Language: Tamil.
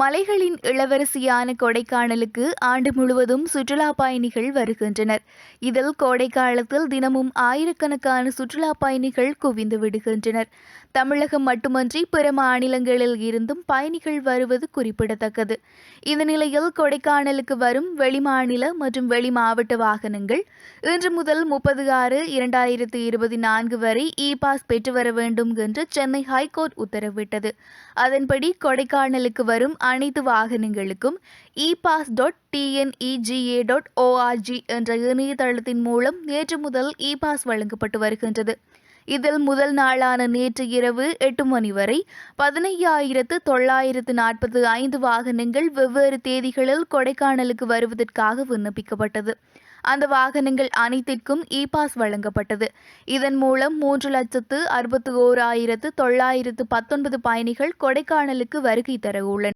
மலைகளின் இளவரசியான கொடைக்கானலுக்கு ஆண்டு முழுவதும் சுற்றுலா பயணிகள் வருகின்றனர். இதில் கோடைக்காலத்தில் தினமும் ஆயிரக்கணக்கான சுற்றுலா பயணிகள் குவிந்து விடுகின்றனர். தமிழகம் மட்டுமன்றி பிற மாநிலங்களில் இருந்தும் பயணிகள் வருவது குறிப்பிடத்தக்கது. இந்த நிலையில் கொடைக்கானலுக்கு வரும் வெளிமாநில மற்றும் வெளி மாவட்ட வாகனங்கள் இன்று முதல் முப்பது ஆறு இரண்டாயிரத்து இருபத்தி நான்கு வரை இ பாஸ் பெற்று வர வேண்டும் என்று சென்னை ஹைகோர்ட் உத்தரவிட்டது. அதன்படி கொடைக்கானலுக்கு வரும் அனைத்து வாகனங்களுக்கும் e pass dot TNEGA dot ORG என்ற இணையதளத்தின் மூலம் நேற்று முதல் இ பாஸ் வழங்கப்பட்டு வருகின்றது. இதில் முதல் நாளான நேற்று இரவு எட்டு மணி வரை பதினையாயிரத்து தொள்ளாயிரத்து நாற்பது ஐந்து வாகனங்கள் வெவ்வேறு தேதிகளில் கொடைக்கானலுக்கு வருவதற்காக விண்ணப்பிக்கப்பட்டது. அந்த வாகனங்கள் அனைத்திற்கும் இ பாஸ் வழங்கப்பட்டது. இதன் மூலம் மூன்று லட்சத்து அறுபத்தி ஓர் ஆயிரத்து தொள்ளாயிரத்து பத்தொன்பது பயணிகள் கொடைக்கானலுக்கு வருகை தர உள்ளனர்.